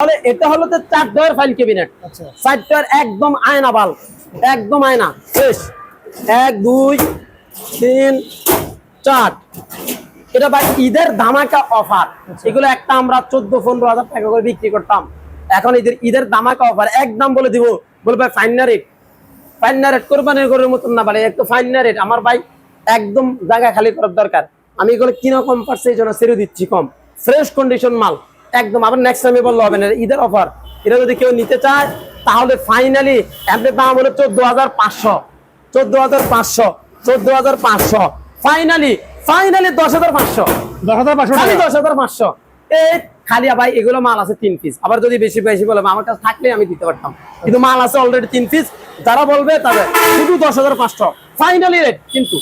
তাহলে এটা হলো তো চার ডয়ের ফাইল ক্যাবিনেট আচ্ছা। চার ডয়ের একদম আয়না বাল একদম আয়না। শেষ এক দুই তিন চার। এটা ভাই ঈদের ধামাকা অফার এগুলো একটা আমরা চোদ্দ পনেরো হাজার টাকা করে বিক্রি করতাম। এখন ঈদের ঈদের ধামাকা অফার একদম বলে দিব। বলবে ফাইনাল রেট ফাইনাল রেট কোরবানির গরুর মতন না বলে একটু ফাইনাল রেট আমার ভাই একদম জায়গা খালি করার দরকার। আমি এগুলো কিনা কম পারছে এই জন্য ছেড়ে দিচ্ছি কম। ফ্রেশ কন্ডিশন মাল। একদম আবার নেক্সট টাইমে বললে হবে না। ঈদের অফার এটা যদি কেউ নিতে চায় তাহলে ফাইনালি এমনি দাম হলো চোদ্দ হাজার পাঁচশো। চোদ্দ হাজার পাঁচশো চোদ্দ হাজার পাঁচশো। ফাইনালি ফাইনালি দশ হাজার পাঁচশো। দশ হাজার পাঁচশো দশ হাজার পাঁচশো। এই খালি ভাই এগুলো মাল আছে তিন পিস আবার যদি বেশি বেশি বলে আমার কাছে থাকলে আমি দিতে পারতাম। কিন্তু মাল আছে অলরেডি তিন পিস যারা বলবে তাদের শুধু দশ হাজার পাঁচশো। ফাইনালি রেট কিন্তু।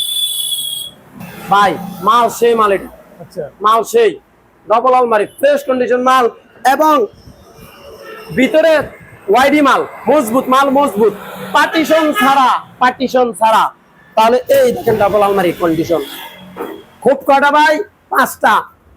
ভাই মাল সেই মাল এটা। আচ্ছা। মাল সেই। ডবল আলমারি ফ্রেশ কন্ডিশন মাল এবং ভিতরে ওয়াইডি মাল, মজবুত মাল, মজবুত। পার্টিশন ছাড়া পার্টিশন ছাড়া। তাহলে এই দেখেন ডাবল আলমারি কন্ডিশন খুব কটা ভাই? পাঁচটা।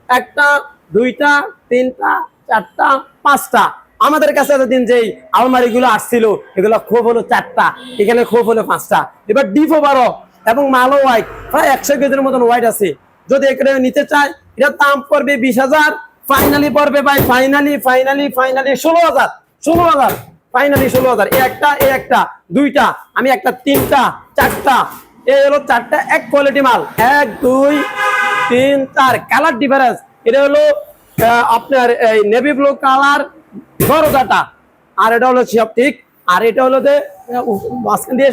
একটা, দুইটা, তিনটা, চারটা, পাঁচটা। আমাদের কাছে এতদিন যেই আলমারি গুলো আসছিল, এগুলো খুব হলো চারটা, এখানে খুব হলো পাঁচটা। এবার ডিপও বারো এবং মালও হোয়াইট প্রায় একশো কেজির মতন হোয়াইট আছে। যদি এখানে নিতে চায় এটার দাম পড়বে বিশ হাজার ফাইনালি পড়বে ভাই ফাইনালি ফাইনালি ফাইনালি ষোলো হাজার ষোলো হাজার ফাইনালি ষোলো হাজার, একটা একটা, দুইটা, আমি একটা, তিনটা, চারটা এই হলো চারটা, এক কোয়ালিটি মাল। এক, দুই, তিন, চার কালার ডিফারেন্স এটা হলো আপনার এই নেভি ব্লু কালার দরজাটা। আর এটা হলো ঠিক। আর এটা হলো যে দিয়ে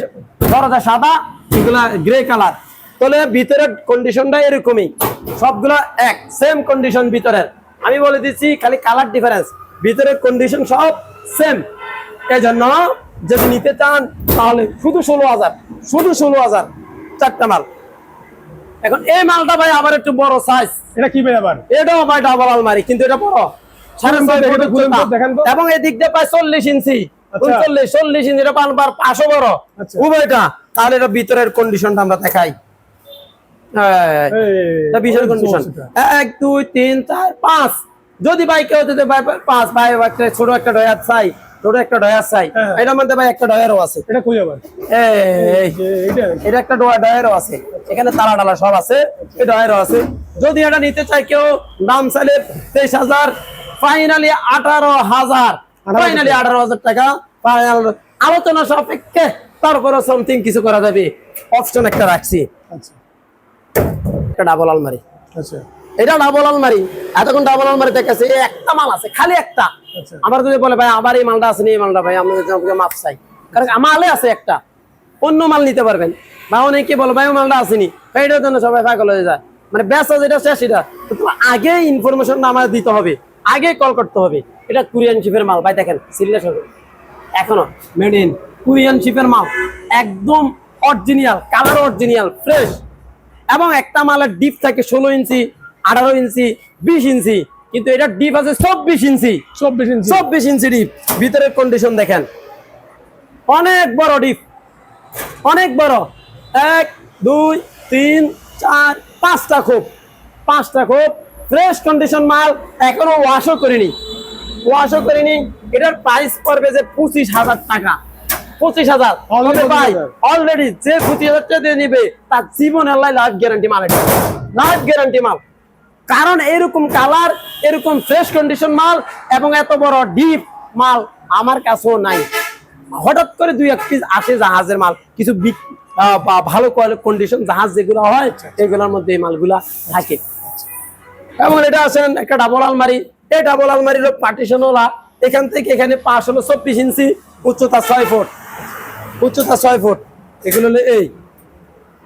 দরজা সাদা, এগুলা গ্রে কালার তাহলে ভিতরের কন্ডিশনটা এরকমই। সবগুলো এক সেম কন্ডিশন ভিতরের। আমি বলে দিচ্ছি খালি কালার ডিফারেন্স ভিতরের কন্ডিশন সব সেম এই জন্য যদি নিতে চান তাহলে শুধু ষোলো হাজার শুধু ষোলো হাজার চারটা মাল। এখন এই মালটা ভাই আবার একটু বড় সাইজ এটা কি ভাই আবার? এটাও ভাই ডাবল আলমারি কিন্তু এটা বড়। এবং এদিক দিয়ে প্রায় চল্লিশ ইঞ্চি। আচ্ছা। উনচল্লিশ চল্লিশ ইঞ্চি এটা পান পার পাঁচশো বড়। আচ্ছা। উভয়টা। তাহলে এটা ভিতরের কন্ডিশনটা আমরা দেখাই। হ্যাঁ। এই, এটা বিশাল অনেক কন্ডিশন এক দুই তিন চার পাঁচ। যদি ভাই কেউ যদি পাঁচ ভাই একটা ছোট একটা ডয়ার চাই ছোট একটা ডয়ার চাই হ্যাঁ। এটার মধ্যে ভাই একটা ডয়ারও আছে। এটা কই আবার একটা ডয়ারও আছে। এখানে তালা টালা সব আছে এই ডয়ারও আছে। যদি এটা নিতে চাই কেউ দাম চাইলে তেইশ হাজার ফাইনালি আঠারো হাজার। ফাইনালি আঠারো হাজার টাকা। final আলোচনা সাপেক্ষে তারপরে সামথিং কিছু করা যাবে। অপশন একটা রাখছি। আচ্ছা। একটা ডাবল আলমারি। আচ্ছা। এটা ডাবল আলমারি। এতক্ষণ ডাবল আলমারি দেখেছে একটা মাল আছে খালি একটা। আচ্ছা। আমার যদি বলে ভাই এই মালটা আছে এই মালটা ভাই আমাদের মাপ চাই। কারণ মালে আছে একটা। অন্য মাল নিতে পারবেন। বা অনেকে বলে ভাই মালটা আসেনি জন্য সবাই পাগল হয়ে যায়। মানে ব্যস্ত যেটা শেষ এটা তোমার আগে ইনফরমেশনটা আমার দিতে হবে। আগে কল করতে হবে। এটা কোরিয়ান শিপের মাল। ভাই দেখেন সিরিয়াস হবে। এখনও মেড ইন কোরিয়ান শিপের মাল। একদম অরিজিনাল কালার অরিজিনাল ফ্রেশ এবং একটা মালের ডিপ থাকে ষোলো ইঞ্চি আঠারো ইঞ্চি বিশ ইঞ্চি। কিন্তু এটা ডিপ আছে চব্বিশ ইঞ্চি। চব্বিশ ইঞ্চি। চব্বিশ ইঞ্চি ডিপ। ভিতরের কন্ডিশন দেখেন। অনেক বড় ডিপ। অনেক বড়। এক দুই তিন চার পাঁচটা খোপ। পাঁচটা খোপ। ফ্রেশ কন্ডিশন মাল এখনও ওয়াশও করিনি। ওয়াশও করিনি। এটার প্রাইস পড়বে যে পঁচিশ হাজার টাকা। পঁচিশ হাজার। ভাই অলরেডি যে পঁচিশ হাজার টাকা দিয়ে নিবে তার জীবন আল্লাহ লাইফ গ্যারান্টি মাল এটা। লাইফ গ্যারান্টি মাল। কারণ এরকম কালার এরকম ফ্রেশ কন্ডিশন মাল এবং এত বড় ডিপ মাল আমার কাছেও নাই। হঠাৎ করে দুই এক পিস আসে জাহাজের মাল। কিছু ভালো কন্ডিশন জাহাজ যেগুলো হয় এগুলোর মধ্যে এই মালগুলা থাকে। এবং এটা আছেন একটা ডাবল আলমারি। এই ডাবল আলমারির পার্টিশন ওলা এখান থেকে এখানে পাশ হলো চব্বিশ ইঞ্চি উচ্চতা ছয় ফুট উচ্চতা ছয় ফুট। এগুলো হলো এই।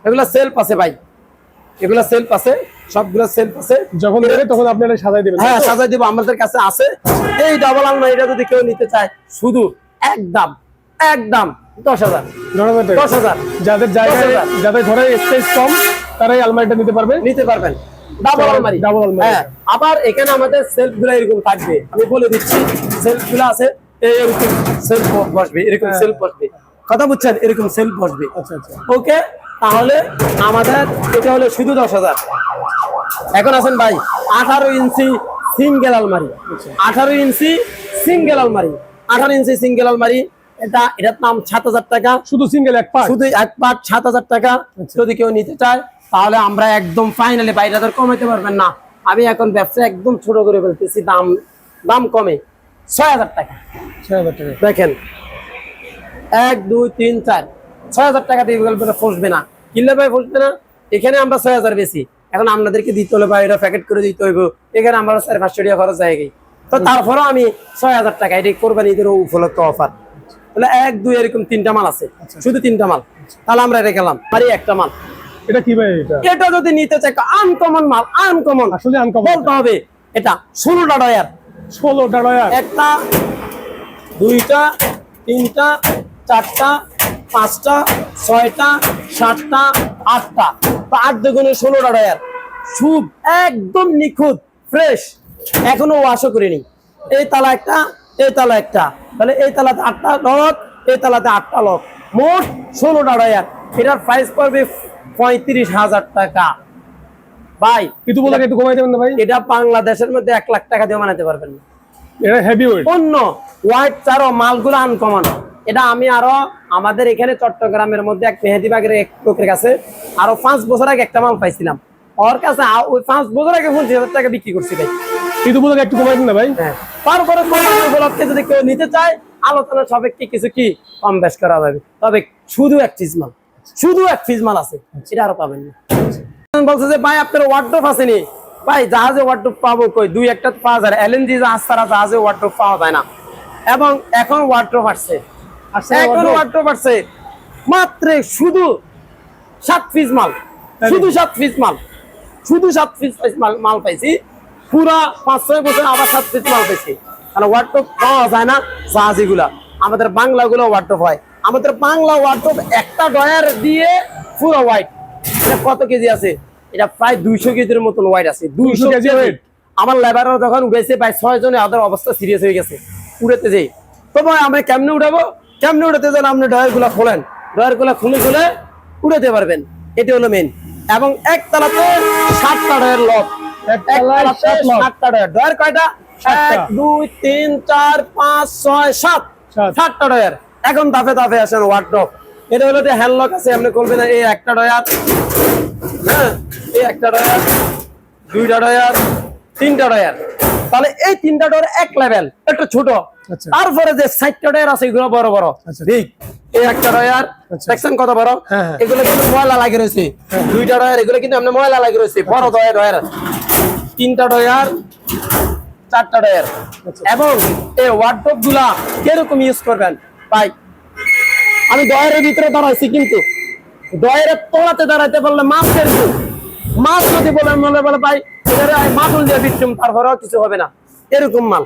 এগুলো সেলফ আছে ভাই। এগুলো সেলফ আছে সবগুলো সেলফ আছে। যখন দেবে তখন আপনি এটা সাজাই দিবেন হ্যাঁ সাজাই দিব আমাদের কাছে আছে। এই ডাবল আলমারিটা যদি কেউ নিতে চায় শুধু একদম একদম দশ হাজার। দশ হাজার যাদের জায়গায় যাদের ঘরে স্পেস কম তারাই আলমারিটা নিতে পারবে। নিতে পারবেন। ডাবল আলমারি। আলমারি। হ্যাঁ আবার এখানে আমাদের সেলফগুলো এরকম থাকবে। আমি বলে দিচ্ছি সেলফগুলো আছে এরকম সেলফ বসবে এরকম হ্যাঁ। সেলফ বসবে। কথা বুঝছেন? এরকম সেলফ বসবে। আচ্ছা আচ্ছা। ওকে তাহলে আমাদের এটা হলো শুধু দশ হাজার। এখন আছেন ভাই আঠারো ইঞ্চি সিঙ্গেল আলমারি। আঠারো ইঞ্চি সিঙ্গেল আলমারি। আঠারো ইঞ্চি সিঙ্গেল আলমারি এটা এটার দাম সাত হাজার টাকা। শুধু সিঙ্গেল এক পার্ট শুধু এক পাট সাত হাজার টাকা। আচ্ছা। যদি কেউ নিতে চায় তাহলে আমরা একদম ফাইনালি বাইরে তো কমাইতে পারবেন না। আমি এখন ব্যবসা একদম ছোট করে ফেলতেছি দাম দাম কমে ছয় হাজার টাকা। ছয় হাজার টাকা। দেখেন এক দুই তিন চার। ছয় হাজার টাকা দিয়ে গল্পটা ফসবে না। কিনলে ভাই ফসবে না। এখানে আমরা ছয় হাজার বেশি। এখন আপনাদেরকে দিতে হলে ভাই এটা প্যাকেট করে দিতে হইব। এখানে আমরা সাড়ে পাঁচশো টাকা খরচ হয়ে গেই তো তারপরেও আমি ছয় হাজার টাকা এটি কোরবানি ঈদের উপলক্ষ অফার তাহলে এক দুই এরকম তিনটা মাল আছে। শুধু তিনটা মাল। তাহলে আমরা এটা গেলাম আর একটা মাল। এটা কি ভাই এটা? এটা যদি নিতে চাই আনকমন মাল আনকমন আসলে আনকমন বলতে হবে এটা ষোলোটা ডয়ার। ষোলোটা ডয়ার। একটা দুইটা তিনটা চারটা পাঁচটা ছয়টা সাতটা আটটা। আট দুগুণে ষোলোটা ডয়ার সুপ একদম নিখুঁত ফ্রেশ। এখনও ওয়াশও করিনি। এই তালা একটা এই তালা একটা। তাহলে এই তালাতে আটটা লক এই তালাতে আটটা লক। মোট ষোলোটা ডয়ার এটার প্রাইস পড়বে পঁয়ত্রিশ হাজার টাকা। ভাই কিন্তু বলে একটু কমাই দেবেন ভাই? এটা বাংলাদেশের মধ্যে এক লাখ টাকা দিয়ে বানাতে পারবেন এটা হেভি ওয়েট অন্য হোয়াইট চারো মালগুলো আনকমন এটা আমি আরও আমাদের এখানে চট্টগ্রামের মধ্যে এক মেহেদিবাগের এক লোকের কাছে আরও পাঁচ বছর আগে একটা মাল পাইছিলাম। ওর কাছে ওই পাঁচ বছর আগে পঞ্চাশ হাজার টাকা বিক্রি করছি ভাই। কিন্তু বলে একটু কমাই না ভাই। হ্যাঁ। তারপরে উপলক্ষে যদি কেউ নিতে চায় আলোচনা সাপেক্ষে কিছু কি কম বেশ করা যাবে। তবে শুধু এক পিস মাল। শুধু এক পিস মাল আছে। এটা আরও পাবেন না। বলছে যে ভাই আপনার ওয়ার্ড্রোপ আসেনি। ভাই জাহাজে ওয়ার্ড্রোপ পাবো কই? দুই একটা পাওয়া যায় এলএনজি জাহাজ ছাড়া জাহাজে ওয়ার্ড্রোপ পাওয়া যায় না। এবং এখন ওয়ার্ড্রোপ আসছে। এখন wardrobe? ওয়ার্ড্রোপ আসছে মাত্র শুধু সাত পিস মাল। শুধু সাত পিস মাল। শুধু সাত পিস মাল পাইছি। পুরা পাঁচ ছয় বছর আবার সাত পিস মাল পাইছি। কারণ ওয়ার্ড্রোপ পাওয়া যায় না আমাদের বাংলাগুলো ওয়ার্ড্রোপ হয়। আমাদের বাংলা ওয়ার্ড্রোপ একটা ডয়ার দিয়ে পুরো হোয়াইট এটা কত কেজি আছে? এটা প্রায় দুইশো কেজির মতন হোয়াইট আছে। দুইশো কেজি weight? আমার লেবাররা যখন উঠেছে প্রায় ছয় জনে ওদের অবস্থা সিরিয়াস হয়ে গেছে। উড়েতে যাই। তো ভাই আমরা কেমনে উঠাবো কেমনে উঠাতে গেলে আপনি ডয়ারগুলা খোলেন। ডয়ারগুলা খুলে খুলে উড়াতে পারবেন। এটা হলো মেন এবং এক তালাতে সাতটা ডয়ার লক। সাতটা ডয়ার ডয়ার কয়টা? এক দুই তিন চার পাঁচ ছয় সাত। সাত। সাতটা ডয়ার এখন দাফে দাফে আসেন ওয়ার্ড্রপ এটা হলো যে হ্যান্ড লক আছে আপনি করবেন না এই একটা ডয়ার হ্যাঁ এই একটা ডয়ার দুইটা ডয়ার তিনটা ডয়ার তাহলে এই তিনটা ডয়ার এক লেভেল একটু ছোট। তারপরে যে সাইটটা ডয়ার আছে এগুলো বড় বড়। আচ্ছা। ঠিক এই একটা ডয়ার আচ্ছা। দেখছেন কত বড়? হ্যাঁ, হ্যাঁ। এগুলো কিন্তু ময়লা লাগে রয়েছে। দুইটা ডয়ার এগুলো কিন্তু আপনি ময়লা লাগে রয়েছে বড় ডয়ার ডয়ার তিনটা ডয়ার চারটা আচ্ছা। এবং এই ওয়ার্ডরোবগুলা কীরকম ইউজ করবেন? ভাই আমি ডয়ারের ভিতরে দাঁড়াইছি কিন্তু। ডয়ারের তোলাতে দাঁড়াইতে পারলে মাছ ফেলব মাছ যদি বলে মনে বলে ভাই আমি দিয়ে বিচ্ছুম তারপরেও কিছু হবে না। এরকম মাল।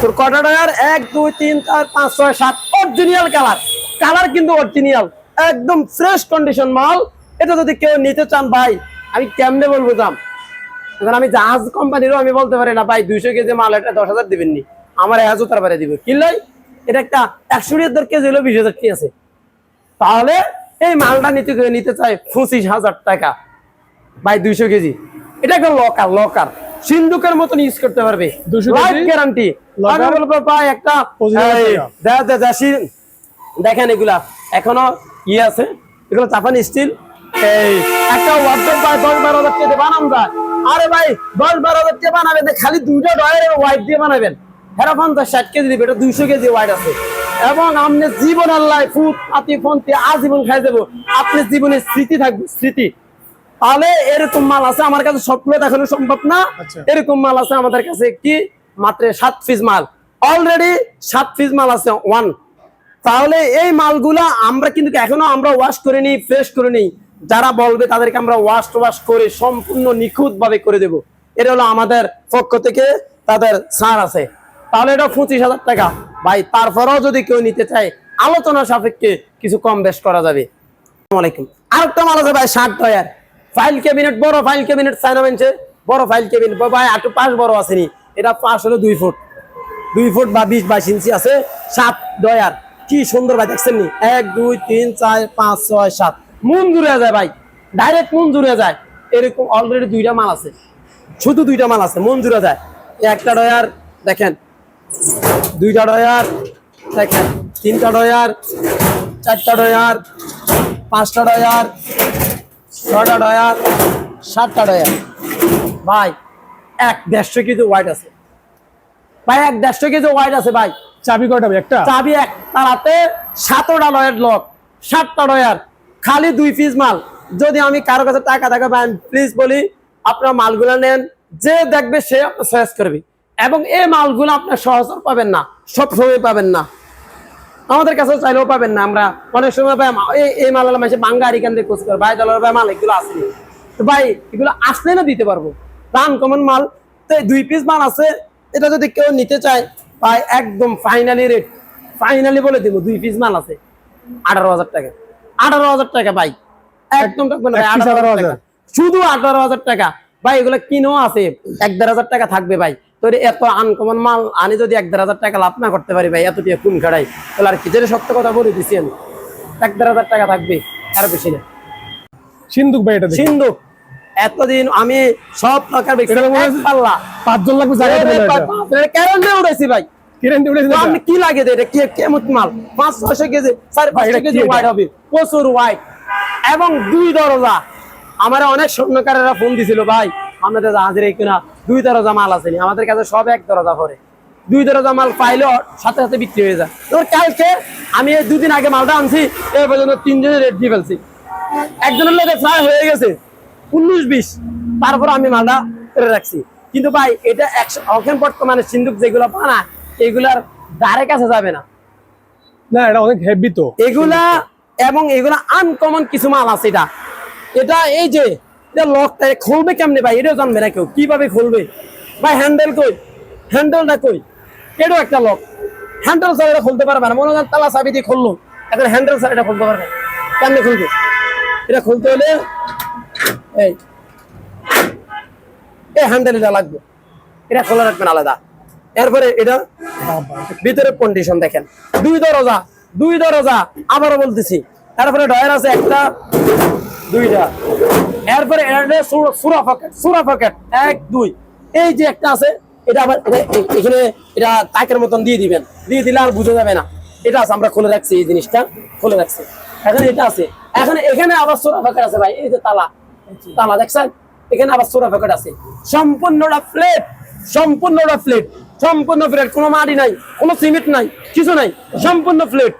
তোর কটা ডয়ার এক, দুই, তিন, চার, পাঁচ, ছয়, সাত। অরিজিনাল কালার কালার কিন্তু অরিজিনাল একদম ফ্রেশ কন্ডিশন মাল। এটা যদি কেউ নিতে চান, ভাই, আমি কেমনে বলব দাম? এখন আমি জাহাজ কোম্পানিরও আমি বলতে পারি না, ভাই, দুইশো কেজি মাল, এটা দশ হাজার দিবেন নি আমার এক হাজার দিবে। কিনলাই এটা একটা একশো দর কেজি হলো বিশ হাজার কি আছে। তাহলে এই মালটা নিতে নিতে চাই পঁচিশ হাজার টাকা। ভাই, দুইশো কেজি। এটা একটা লকার লকার সিন্ধুকের মতন ইউজ করতে পারবে। 200 কেজি? লাইফ গ্যারান্টি আমি বলব ভাই একটা 25,000 এই, টাকা। দেখা যায় যাসি দেখেন এগুলা। এখনও ইয়ে আছে। এগুলো জাপানি স্টিল এই একটা ওয়ার্ডরোব ভাই দশ বারো হাজার টাকা যায়। আরে ভাই দশ বারো হাজার টাকা বানাবেন খালি দুইটা ডয়ারের ওয়াইট দিয়ে বানাবেন। হেরা পঞ্চাশ ষাট কেজি দিবে এটা দুইশো কেজি ওয়াইট আছে। এবং আপনি জীবন আল্লাহ ফুট আতি ফন্তি আজীবন খাই দেবো আপনি জীবনের স্মৃতি থাকবে স্মৃতি। তাহলে এরকম মাল আছে আমার কাছে সবগুলো দেখানো সম্ভব না। আচ্ছা। এরকম মাল আছে আমাদের কাছে কি? মাত্র সাত পিস মাল। অলরেডি সাত পিস মাল আছে ওয়ান তাহলে এই মালগুলা আমরা কিন্তু এখনও আমরা ওয়াশ করে নিই ফ্রেশ করে নিই যারা বলবে তাদেরকে আমরা ওয়াশ ওয়াশ করে সম্পূর্ণ নিখুঁত ভাবে করে দেব। এটা হলো আমাদের পক্ষ থেকে তাদের ছাড় আছে। তাহলে এটা পঁচিশ হাজার টাকা। ভাই তারপরেও যদি কেউ নিতে চায় আলোচনা সাপেক্ষে কিছু কম বেশ করা যাবে। আলাইকুম। আরেকটা মাল আছে ভাই ষাট ডয়ার ফাইল ক্যাবিনেট, বড় ফাইল ক্যাবিনেট চায়না মানছে বড় ফাইল ক্যাবিনেট ভাই আটু পাঁচ বড় আসেনি। এটা পাঁচ হলো দুই ফুট। দুই ফুট বা বিশ বাইশ ইঞ্চি আছে, সাত ডয়ার। কি সুন্দর ভাই, দেখছেন নি? এক, দুই, তিন, চার, পাঁচ, ছয়, সাত। মন জুড়ে যায় ভাই ডাইরেক্ট মন জুড়ে যায়। এরকম অলরেডি দুইটা মাল আছে। শুধু দুইটা মাল আছে, মন জুড়ে যায়। একটা ডয়ার, দেখেন। দুইটা ডয়ার, দেখেন। তিনটা ডয়ার, চারটা ডয়ার, পাঁচটা ডয়ার ছটা ডয়ার সাতটা ডয়ার। ভাই এক দেড়শো কেজি ওয়াইট আছে। ভাই এক দেড়শো কেজি ওয়াইট আছে ভাই। চাবি কয়টা ভাই? একটা? চাবি এক তারাতে সাতটা ডয়ার লক সাতটা ডয়ার। খালি দুই পিস মাল। যদি আমি কারও কাছে টাকা টাকা পাই প্লিজ বলি আপনার মালগুলো নেন। যে দেখবে সে আপনার চয়েস করবে। এবং এই মালগুলো আপনার সহজে পাবেন না সব সময় পাবেন না। আমাদের কাছে চাইলেও পাবেন না আমরা। অনেক সময় মা- এই এই মাল মাসে বাঙ্গা এখান থেকে কোচ করে। ভাই ডলার ভাই মাল এগুলো আসেনি তো ভাই এগুলো আসলে না দিতে পারব। দাম কমন মাল। তো দুই পিস মাল আছে। এটা যদি কেউ নিতে চায় ভাই একদম ফাইনালি রেট ফাইনালি বলে দিব দুই পিস মাল আছে। আঠারো হাজার টাকা। আঠারো হাজার টাকা ভাই। একদম ভাই। শুধু আঠারো হাজার টাকা। ভাই এগুলো কিনেও আছে। এক দেড় হাজার টাকা থাকবে ভাই। তোর এত আনকমন মাল আনি যদি এক দেড় হাজার টাকা লাভ না করতে পারি ভাই এত টাকা কোন খাড়াই তাহলে আর কি যেটা সত্য কথা বলে দিছি আমি। এক দেড় হাজার টাকা থাকবে আর বেশি না। সিন্ধুক ভাই এটা দেখি। সিন্ধু এতদিন আমি সব টাকা বেশি এটা পাল্লা। পাঁচজন লাগবে জায়গা উঠেছি ভাই। কিরেন দিয়ে উঠেছে তো আপনি কি লাগে এটা কি কেমন মাল? পাঁচ ছয়শো কেজি সাড়ে পাঁচশো কেজি হোয়াইট হবে প্রচুর হোয়াইট এবং দুই দরজা। আমার অনেক স্বর্ণকারেরা ফোন দিছিল ভাই আমাদের জাহাজের কিনা দুই দরজা মাল আছেনি আমাদের কাছে সব এক দরজা পরে দুই দরজা মাল পাইলেও সাথে সাথে বিক্রি হয়ে যায়। তো কালকে আমি এই দুদিন আগে মালটা আনছি এই পর্যন্ত তিনজনের রেট দিয়ে ফেলছি। একজনের লোকে প্রায় হয়ে গেছে উনিশ বিশ। তারপর আমি মালটা করে রাখছি। কিন্তু ভাই এটা একশো এখন বর্তমানে সিন্ধুক যেগুলো পানা এগুলার দ্বারে কাছে যাবে না। না এটা অনেক হেভি তো। এগুলা এবং এগুলা আনকমন কিছু মাল আছে এটা। এটা এই যে লকটা খুলবে কেমনে ভাই? এটাও জানবে না কেউ। কীভাবে খুলবে? ভাই হ্যান্ডেল কই? হ্যান্ডেলটা কই? এটাও একটা লক। হ্যান্ডেল স্যার এটা খুলতে পারবে না। মনে হয় তালা চাবি দিয়ে খুললো। এখন হ্যান্ডেল স্যার এটা খুলতে পারবে কেমনে খুলবে? এটা খুলতে হলে এই এই হ্যান্ডেল এটা লাগবে। এটা খোলা রাখবেন আলাদা। এরপরে এটা ভিতরে কন্ডিশন দেখেন। দুই দরজা দুই দরজা, আবারও বলতেছি। তারপরে ডয়ার আছে একটা, দুইটা। এরপরে সুরা পকেট সুরা পকেট এক, দুই। এই যে একটা আছে, এটা আবার এখানে এটা তাকের মতন দিয়ে দিবেন। দিয়ে দিলে আর বুঝে যাবে না। এটা আছে, আমরা খুলে রাখছি এই জিনিসটা, খুলে রাখছি। এখন এটা আছে। এখন এখানে আবার সুরা পকেট আছে ভাই, এই যে তালা। তালা দেখছেন? এখানে আবার সুরা পকেট আছে। সম্পূর্ণটা প্লেট সম্পূর্ণটা প্লেট সম্পূর্ণ প্লেট কোনো মাটি নাই, কোনো সিমেন্ট নাই, কিছু নাই। সম্পূর্ণ প্লেট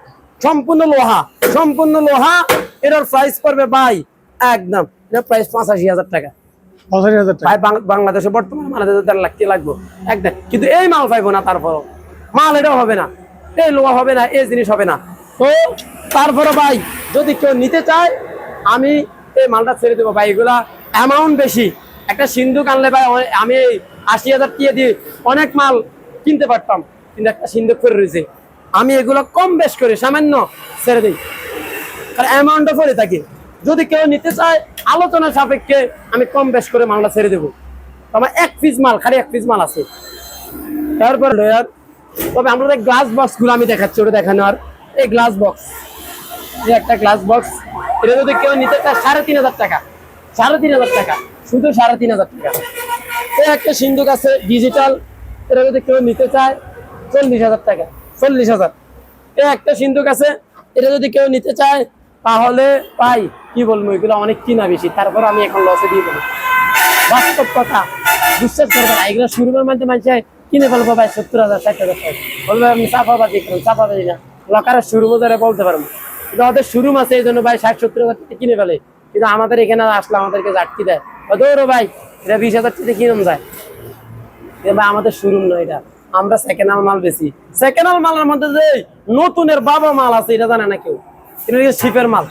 সম্পূর্ণ লোহা। সম্পূর্ণ লোহা, এটার প্রাইস পড়বে ভাই, একদম। এটার প্রাইস পঁচাশি হাজার টাকা। পঁচাশি হাজার টাকা। ভাই বাংলাদেশে বর্তমানে মাল দেড় লাখ লাগবে? একদম কিন্তু এই মাল পাইবো না তারপরও। মাল এটাও হবে না এই লোহা হবে না এই জিনিস হবে না। তো তারপরে ভাই যদি কেউ নিতে চায় আমি এই মালটা ছেড়ে দেবো। ভাই এগুলা অ্যামাউন্ট বেশি। একটা সিন্ধুক আনলে ভাই আমি এই আশি হাজার টাকা দিয়ে অনেক মাল কিনতে পারতাম কিন্তু একটা সিন্ধুক করে রয়েছে। আমি এগুলো কম বেশ করে সামান্য ছেড়ে দিই। কারণ অ্যামাউন্টটা পরে থাকি। যদি কেউ নিতে চায়, আলোচনা সাপেক্ষে আমি কম বেশ করে মালটা ছেড়ে দেবো। আমার এক পিস মাল, খালি এক পিস মাল আছে। তারপর তবে আমরা গ্লাস বক্সগুলো আমি দেখাচ্ছি, ওটা দেখানো আর, এই গ্লাস বক্স এই একটা গ্লাস বক্স এটা যদি কেউ নিতে চায়, সাড়ে তিন হাজার টাকা। সাড়ে তিন হাজার টাকা। শুধু সাড়ে তিন হাজার টাকা। এই একটা সিন্ধুক আছে ডিজিটাল এটা যদি কেউ নিতে চায়, চল্লিশ হাজার টাকা, চল্লিশ হাজার। এই একটা সিন্ধুক আছে, এটা যদি কেউ নিতে চায় তাহলে পাই, কি বলব, এগুলো অনেক কিনা বেশি, তারপর আমি এখন লসে দিয়ে দেবো। বাস্তব কথা, বিশ্বাস করবে না, এগুলো শুরুর মধ্যে মানুষ কিনে ফেলব ভাই, সত্তর হাজার, ষাট হাজার বলবে, আমি চাপাবাজি করুন, চাপাবাজি না। লকারের শুরু বাজারে বলতে পারব কিন্তু ওদের শুরু আছে এই জন্য ভাই ষাট, সত্তর হাজার কিনে ফেলে। কিন্তু আমাদের এখানে আসলে আমাদেরকে আটকি দেয়। দৌড়ো ভাই, এটা বিশ হাজার টাকা কিনুন যায় ভাই, আমাদের শোরুম নয় এটা। আমরা সেকেন্ড হ্যান্ড মাল বেশি সেকেন্ড হ্যান্ড মালের মধ্যে যে নতুনের বাবা মাল আছে, এটা জানে না কেউ। এটা হচ্ছে শিপের মাল।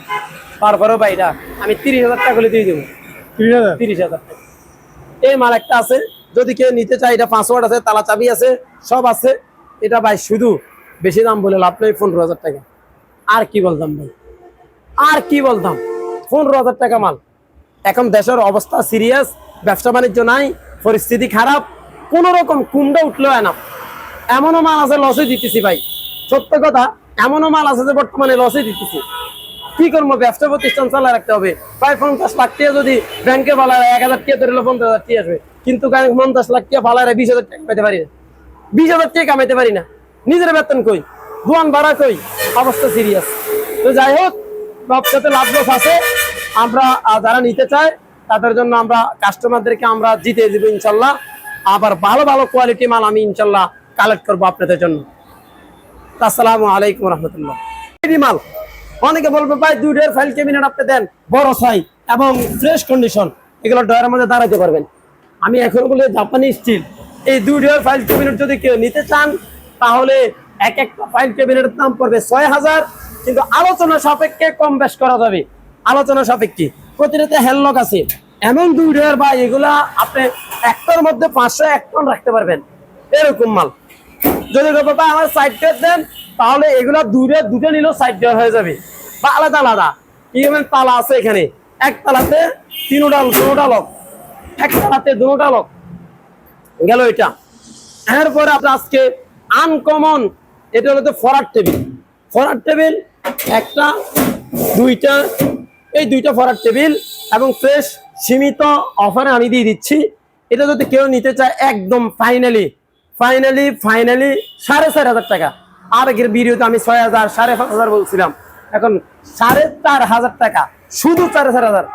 তারপরেও ভাই এটা আমি তিরিশ হাজার টাকা করে দিয়ে দেবো। তিরিশ হাজার? তিরিশ হাজার টাকা। এই মাল একটা আছে যদি কেউ নিতে চায় এটা পাসওয়ার্ড আছে তালা চাবি আছে সব আছে। এটা ভাই শুধু বেশি দাম বলে লাভ নেই পনেরো হাজার টাকা। আর কি বলতাম ভাই? আর কি বলতাম? পনেরো হাজার টাকা মাল। এখন দেশের অবস্থা সিরিয়াস ব্যবসা বাণিজ্য নাই পরিস্থিতি খারাপ কোন রকম কুমড়া উঠলেও না। এমনও মাল আছে লসে দিতেছি ভাই। সত্য কথা এমনও মাল আছে যে বর্তমানে লসে দিতেছি। কি করব, ব্যবসা প্রতিষ্ঠান চালা রাখতে হবে। প্রায় পঞ্চাশ লাখ টাকা যদি ব্যাংকে ফালায় এক হাজার টাকা ধরে পঞ্চাশ হাজার টাকা আসবে। কিন্তু পঞ্চাশ লাখ টাকা ফালায় বিশ হাজার টাকা পেতে পারি না। বিশ হাজার টাকা কামাইতে পারি না। নিজের বেতন কই? দোয়ান ভাড়া কই? অবস্থা সিরিয়াস তো যাই হোক ব্যবসাতে লাভ লস আছে। আমরা যারা নিতে চায়, তাদের জন্য আমরা কাস্টমারদেরকে আমরা জিতে দিব ইনশাল্লাহ। আবার ভালো ভালো কোয়ালিটি মাল আমি ইনশাল্লাহ কালেক্ট করব আপনাদের জন্য। আসসালামু আলাইকুম রহমতুল্লাহ। মাল। অনেকে বলবে, ভাই দুইটার ফাইল ক্যাবিনেট আপনি দেন। বড় সাই এবং ফ্রেশ কন্ডিশন এগুলো ডয়ের মধ্যে দাঁড়াতে পারবেন। আমি এখন বলে, জাপানি স্টিল এই দুইটার ফাইল ক্যাবিনেট যদি কেউ নিতে চান, তাহলে এক একটা ফাইল ক্যাবিনেটের দাম পড়বে ছয় হাজার। কিন্তু আলোচনা সাপেক্ষে কম বেশ করা যাবে। আলোচনা সাপেক্ষে। প্রতিটাতে হ্যান্ডলক আছে। এমন দুই ডয়ার বা এগুলা আপনি একটার মধ্যে পাঁচশো এক টন রাখতে পারবেন। এরকম মাল। যদি বাবা আমার সাইড দেন, তাহলে এগুলা দূরে দুটো নিলেও সাইড দেওয়া হয়ে যাবে। বা আলাদা আলাদা। কি তালা আছে এখানে। এক তালাতে তিনোটা দুটা লক এক তালাতে দুটা লক গেল এটা। এরপরে আপনার আজকে আনকমন এটা হলো ফরার টেবিল ফরার টেবিল একটা, দুইটা, এই দুইটা ফরার টেবিল এবং ফ্রেশ সীমিত অফারে আমি দিয়ে দিচ্ছি। এটা যদি কেউ নিতে চায়, একদম ফাইনালি ফাইনালি ফাইনালি সাড়ে চার হাজার টাকা। আর আগের ভিডিওতে আমি ছয় হাজার, সাড়ে পাঁচ হাজার বলছিলাম। এখন সাড়ে চার হাজার টাকা। শুধু সাড়ে চার হাজার।